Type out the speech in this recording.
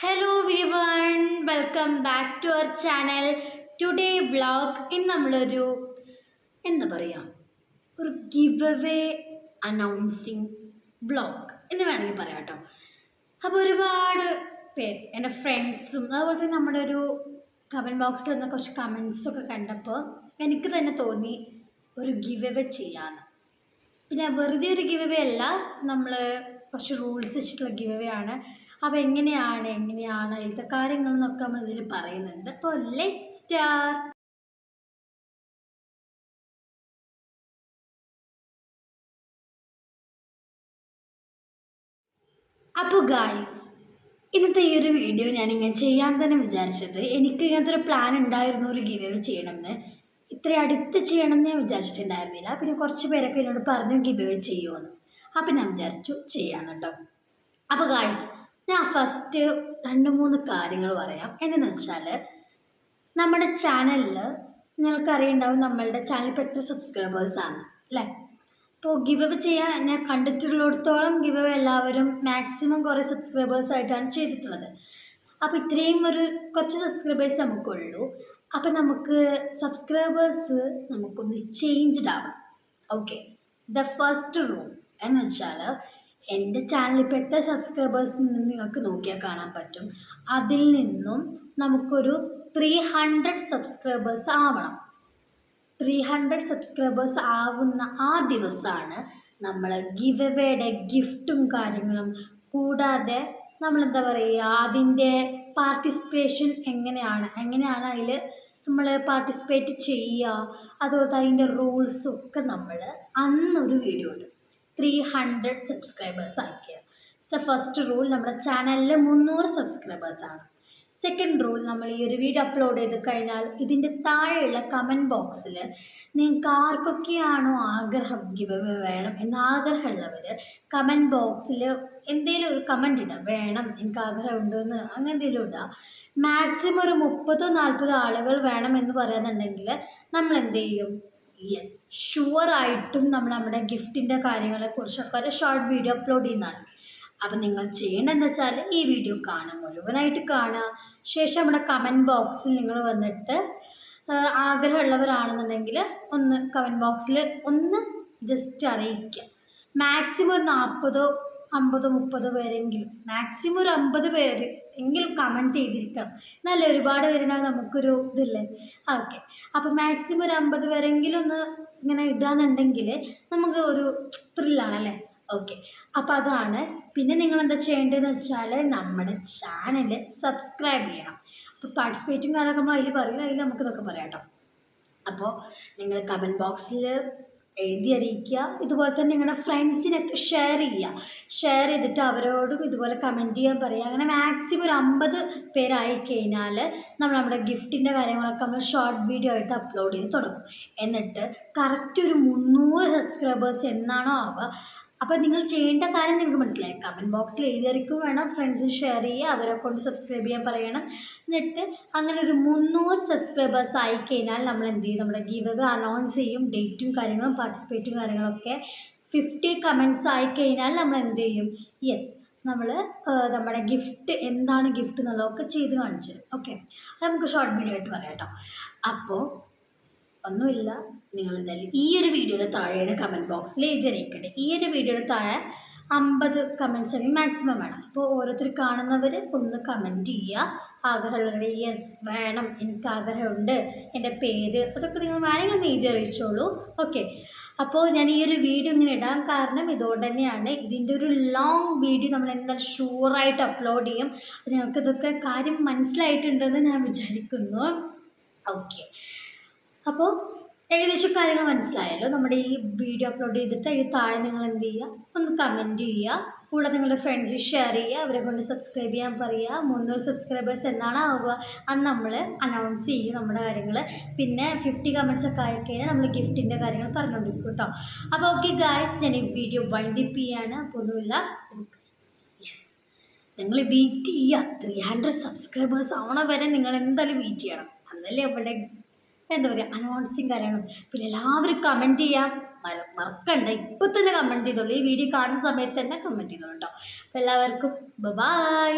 Hello വിവൺ welcome back to our channel today vlog ഇന്ന് നമ്മളൊരു എന്താ പറയുക ഒരു ഗിവ് അവേ അനൗൺസിങ് വ്ളോഗ് എന്ന് വേണമെങ്കിൽ പറയാം കേട്ടോ. അപ്പോൾ ഒരുപാട് പേര് എന്റെ ഫ്രണ്ട്സും അതുപോലെ തന്നെ നമ്മുടെ ഒരു കമന്റ് ബോക്സിൽ നിന്ന് കുറച്ച് കമൻസൊക്കെ കണ്ടപ്പോൾ എനിക്ക് തന്നെ തോന്നി ഒരു ഗിവ് അവേ ചെയ്യാമെന്ന് പിന്നെ വെറുതെ ഒരു ഗിവ് അവേ അല്ല നമ്മൾ കുറച്ച് റൂൾസ് വെച്ചിട്ടുള്ള ഗിവ് അവേ ആണ്. അപ്പോൾ എങ്ങനെയാണ് എങ്ങനെയാണ് ഇതൊക്കെ കാര്യങ്ങൾ എന്നൊക്കെ നമ്മൾ ഇതിൽ പറയുന്നുണ്ട്. അപ്പോൾ ലെറ്റ് സ്റ്റാർ അപ്പോൾ ഗായ്സ് ഇന്നത്തെ ഈ ഒരു വീഡിയോ ഞാനിങ്ങനെ ചെയ്യാൻ തന്നെ വിചാരിച്ചത് എനിക്ക് ഇങ്ങനത്തെ ഒരു പ്ലാൻ ഉണ്ടായിരുന്നു ഒരു ഗിവ് അവേ ചെയ്യണമെന്ന്. ഇത്ര അടുത്ത് ചെയ്യണമെന്ന് ഞാൻ വിചാരിച്ചിട്ടുണ്ടായിരുന്നില്ല. പിന്നെ കുറച്ച് പേരൊക്കെ എന്നോട് പറഞ്ഞു ഗിവ് അവേ ചെയ്യുമെന്ന് അപ്പം ഞാൻ വിചാരിച്ചു ചെയ്യാൻ കേട്ടോ. അപ്പോൾ ഗായ്സ് ഞാൻ ഫസ്റ്റ് രണ്ട് മൂന്ന് കാര്യങ്ങൾ പറയാം. എന്തെന്ന് വെച്ചാൽ നമ്മുടെ ചാനലിൽ നിങ്ങൾക്കറിയുണ്ടാവും നമ്മളുടെ ചാനൽ ഇപ്പോൾ എത്ര സബ്സ്ക്രൈബേഴ്സാണ് അല്ലേ? അപ്പോൾ ഗിവ് അവ ചെയ്യാൻ ഞാൻ കണ്ടിട്ടുള്ളിടത്തോളം ഗിവ് അവ എല്ലാവരും മാക്സിമം കുറേ സബ്സ്ക്രൈബേഴ്സ് ആയിട്ടാണ് ചെയ്തിട്ടുള്ളത്. അപ്പോൾ ഇത്രയും ഒരു കുറച്ച് സബ്സ്ക്രൈബേഴ്സ് നമുക്കുള്ളൂ. അപ്പം നമുക്ക് സബ്സ്ക്രൈബേഴ്സ് നമുക്കൊന്ന് ചേഞ്ച്ഡ് ആവണം ഓക്കെ ദ ഫസ്റ്റ് റൂൾ എന്ന് വെച്ചാൽ എന്റെ ചാനൽ എത്ര സബ്സ്ക്രൈബേഴ്സ് നിന്ന് നിങ്ങൾക്ക് നോക്കിയാൽ കാണാൻ പറ്റും. അതിൽ നിന്നും നമുക്കൊരു ത്രീ ഹൺഡ്രഡ് സബ്സ്ക്രൈബേഴ്സ് ആവണം. ത്രീ ഹൺഡ്രഡ് സബ്സ്ക്രൈബേഴ്സ് ആവുന്ന ആ ദിവസമാണ് നമ്മൾ ഗിവ് എവേയുടെ ഗിഫ്റ്റും കാര്യങ്ങളും. കൂടാതെ നമ്മളെന്താ പറയുക അതിന്റെ പാർട്ടിസിപ്പേഷൻ എങ്ങനെയാണ്? എങ്ങനെയാണ് അതിൽ നമ്മൾ പാർട്ടിസിപ്പേറ്റ് ചെയ്യുക? അതുപോലെ അതിന്റെ റൂൾസും ഒക്കെ നമ്മൾ അന്നൊരു വീഡിയോ ഉണ്ട്. ത്രീ ഹൺഡ്രഡ് സബ്സ്ക്രൈബേഴ്സ് ആക്കുക സോ ഫസ്റ്റ് റൂൾ നമ്മുടെ ചാനലിൽ മുന്നൂറ് ആണ്. സെക്കൻഡ് റൂൾ നമ്മൾ ഈ ഒരു വീഡിയോ അപ്ലോഡ് ചെയ്ത് കഴിഞ്ഞാൽ ഇതിന്റെ താഴെയുള്ള കമന്റ് ബോക്സിൽ നിങ്ങൾക്ക് ആർക്കൊക്കെയാണോ ആഗ്രഹം ഗിവ് വേണം എന്ന് ആഗ്രഹമുള്ളവർ കമന്റ് ബോക്സിൽ എന്തെങ്കിലും ഒരു കമന്റ് ഇടാം. വേണം എനിക്ക് ആഗ്രഹമുണ്ടെന്ന് അങ്ങനെ എന്തെങ്കിലും ഇടാം. മാക്സിമം ഒരു മുപ്പതോ നാൽപ്പതോ ആളുകൾ എന്ന് പറയുന്നുണ്ടെങ്കിൽ നമ്മൾ എന്ത് ചെയ്യും? യെസ് ഷുവറായിട്ടും നമ്മൾ നമ്മുടെ ഗിഫ്റ്റിന്റെ കാര്യങ്ങളെക്കുറിച്ചൊക്കെ ഒരു ഷോർട്ട് വീഡിയോ അപ്ലോഡ് ചെയ്യുന്നതാണ്. അപ്പം നിങ്ങൾ ചെയ്യേണ്ടതെന്ന് വെച്ചാൽ ഈ വീഡിയോ കാണുക. മുഴുവനായിട്ട് കാണുക. ശേഷം നമ്മുടെ കമന്റ് ബോക്സിൽ നിങ്ങൾ വന്നിട്ട് ആഗ്രഹമുള്ളവരാണെന്നുണ്ടെങ്കിൽ ഒന്ന് കമന്റ് ബോക്സിൽ ഒന്ന് ജസ്റ്റ് അറിയിക്കുക. മാക്സിമം നാൽപ്പതോ അമ്പതോ മുപ്പതോ പേരെങ്കിലും മാക്സിമം ഒരു അമ്പത് പേര് എങ്കിലും കമന്റ് ചെയ്തിരിക്കണം. നല്ല ഒരുപാട് പേരുണ്ടാകും നമുക്കൊരു ഇതില്ലേ? ഓക്കെ അപ്പോൾ മാക്സിമം ഒരു അമ്പത് പേരെങ്കിലും ഒന്ന് ഇങ്ങനെ ഇടാന്നുണ്ടെങ്കിൽ നമുക്ക് ഒരു ത്രില്ലാണല്ലേ ഓക്കെ അപ്പോൾ അതാണ്. പിന്നെ നിങ്ങൾ എന്താ ചെയ്യേണ്ടതെന്ന് വെച്ചാൽ നമ്മുടെ ചാനൽ സബ്സ്ക്രൈബ് ചെയ്യണം. അപ്പോൾ പാർട്ടിസിപ്പേറ്റും കാര്യമൊക്കെ നമ്മൾ അതിൽ പറയും. അതിൽ നമുക്കിതൊക്കെ പറയാം കേട്ടോ. അപ്പോൾ നിങ്ങൾ കമന്റ് ബോക്സിൽ എഴുതി അറിയിക്കുക ഇതുപോലെ തന്നെ നിങ്ങളുടെ ഫ്രണ്ട്സിനൊക്കെ ഷെയർ ചെയ്യുക. ഷെയർ ചെയ്തിട്ട് അവരോടും ഇതുപോലെ കമന്റ് ചെയ്യാൻ പറയുക. അങ്ങനെ മാക്സിമം ഒരു അമ്പത് പേരായി കഴിഞ്ഞാൽ നമ്മൾ നമ്മുടെ ഗിഫ്റ്റിന്റെ കാര്യങ്ങളൊക്കെ നമ്മൾ ഷോർട്ട് വീഡിയോ ആയിട്ട് അപ്ലോഡ് ചെയ്ത് തുടങ്ങും. എന്നിട്ട് കറക്റ്റ് ഒരു മുന്നൂറ് സബ്സ്ക്രൈബേഴ്സ് എന്നാണോ ആവുക. അപ്പോൾ നിങ്ങൾ ചെയ്യേണ്ട കാര്യം നിങ്ങൾക്ക് മനസ്സിലായി. കമന്റ് ബോക്സിൽ എഴുതിയറിക്കും വേണം. ഫ്രണ്ട്സിന് ഷെയർ ചെയ്യുക. അവരെ കൊണ്ട് സബ്സ്ക്രൈബ് ചെയ്യാൻ പറയണം. എന്നിട്ട് അങ്ങനെ ഒരു മുന്നൂറ് സബ്സ്ക്രൈബേഴ്സ് ആയി കഴിഞ്ഞാൽ നമ്മൾ എന്ത് ചെയ്യും? നമ്മുടെ ഗീവ് അനൗൺസ് ചെയ്യും. ഡേറ്റും കാര്യങ്ങളും പാർട്ടിസിപ്പേറ്റും കാര്യങ്ങളൊക്കെ ഫിഫ്റ്റി കമന്റ്സ് ആയി കഴിഞ്ഞാൽ നമ്മൾ എന്ത് ചെയ്യും? യെസ് നമ്മൾ നമ്മുടെ ഗിഫ്റ്റ് എന്താണ് ഗിഫ്റ്റ് എന്നുള്ളതൊക്കെ ചെയ്ത് കാണിച്ചു ഓക്കെ അത് നമുക്ക് ഷോർട്ട് വീഡിയോ ആയിട്ട് പറയാം കേട്ടോ അപ്പോൾ ഒന്നുമില്ല. നിങ്ങൾ എന്തായാലും ഈ ഒരു വീഡിയോയുടെ താഴെയാണ് കമന്റ് ബോക്സിൽ എഴുതി അറിയിക്കട്ടെ. ഈ ഒരു വീഡിയോയുടെ താഴെ അമ്പത് കമന്റ്സ് അല്ലെങ്കിൽ മാക്സിമം വേണം അപ്പോൾ ഓരോരുത്തർ കാണുന്നവർ ഒന്ന് കമന്റ് ചെയ്യുക. ആഗ്രഹമുള്ളവർ യെസ് വേണം എനിക്ക് ആഗ്രഹമുണ്ട് എന്റെ പേര് അതൊക്കെ നിങ്ങൾ വേണമെങ്കിൽ ഒന്ന് എഴുതി അറിയിച്ചോളൂ. ഓക്കെ അപ്പോൾ ഞാൻ ഈ ഒരു വീഡിയോ ഇങ്ങനെ ഇടാൻ കാരണം ഇതുകൊണ്ട് തന്നെയാണ് ഇതിന്റെ ഒരു ലോങ് വീഡിയോ നമ്മൾ എന്തായാലും ഷുവറായിട്ട് അപ്ലോഡ് ചെയ്യും. അപ്പോൾ നിങ്ങൾക്ക് കാര്യം മനസ്സിലായിട്ടുണ്ടെന്ന് ഞാൻ വിചാരിക്കുന്നു. ഓക്കെ അപ്പോൾ ഏകദേശം കാര്യങ്ങൾ മനസ്സിലായല്ലോ. നമ്മുടെ ഈ വീഡിയോ അപ്ലോഡ് ചെയ്തിട്ട് അതിൽ താഴെ നിങ്ങൾ എന്ത് ചെയ്യുക? ഒന്ന് കമന്റ് ചെയ്യുക. കൂടെ നിങ്ങളുടെ ഫ്രണ്ട്സ് ഷെയർ ചെയ്യുക. അവരെ കൊണ്ട് സബ്സ്ക്രൈബ് ചെയ്യാൻ പറയുക. മുന്നൂറ് സബ്സ്ക്രൈബേഴ്സ് എന്നാണ് ആവുക. അത് നമ്മൾ അനൗൺസ് ചെയ്യും നമ്മുടെ കാര്യങ്ങൾ. പിന്നെ ഫിഫ്റ്റി കമന്റ്സ് ഒക്കെ ആയി കഴിഞ്ഞാൽ നമ്മൾ ഗിഫ്റ്റിന്റെ കാര്യങ്ങൾ പറഞ്ഞുകൊണ്ടിരിക്കും കേട്ടോ അപ്പോൾ ഓക്കെ ഗായ്സ് ഞാൻ ഈ വീഡിയോ വൈൻഡ് അപ്പ് ചെയ്യാണ്. അപ്പോൾ ഒന്നുമില്ല. യെസ് നിങ്ങൾ വെയിറ്റ് ചെയ്യുക. ത്രീ ഹൺഡ്രഡ് സബ്സ്ക്രൈബേഴ്സ് ആവണ വരെ നിങ്ങൾ എന്തായാലും വെയിറ്റ് ചെയ്യണം. അന്നല്ലേ അവിടെ എന്താ പറയുക അനൗൺസിങ് കാര്യങ്ങളും. പിന്നെ എല്ലാവരും കമന്റ് ചെയ്യാം. മറ മറക്കണ്ട. ഇപ്പം തന്നെ കമന്റ് ചെയ്തോളൂ. ഈ വീഡിയോ കാണുന്ന സമയത്ത് തന്നെ കമന്റ് ചെയ്തോളൂ കേട്ടോ അപ്പോൾ എല്ലാവർക്കും ബൈ